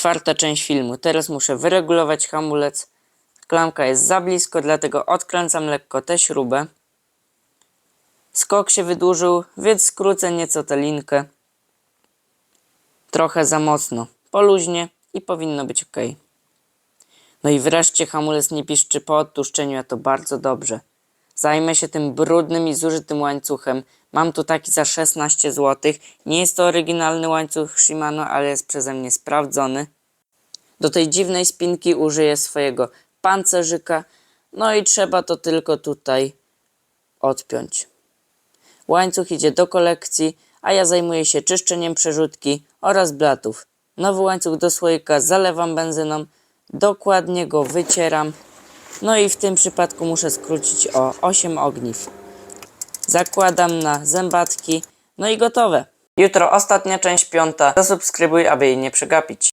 Czwarta część filmu. Teraz muszę wyregulować hamulec. Klamka jest za blisko, dlatego odkręcam lekko tę śrubę. Skok się wydłużył, więc skrócę nieco tę linkę. Trochę za mocno. Poluźnie i powinno być ok. No i wreszcie hamulec nie piszczy po odtłuszczeniu, a to bardzo dobrze. Zajmę się tym brudnym i zużytym łańcuchem. Mam tu taki za 16 zł. Nie jest to oryginalny łańcuch Shimano, ale jest przeze mnie sprawdzony. Do tej dziwnej spinki użyję swojego pancerzyka. No i trzeba to tylko tutaj odpiąć. Łańcuch idzie do kolekcji, a ja zajmuję się czyszczeniem przerzutki oraz blatów. Nowy łańcuch do słoika zalewam benzyną, dokładnie go wycieram. No i w tym przypadku muszę skrócić o 8 ogniw. Zakładam na zębatki, no i gotowe. Jutro ostatnia część piąta. Zasubskrybuj, aby jej nie przegapić.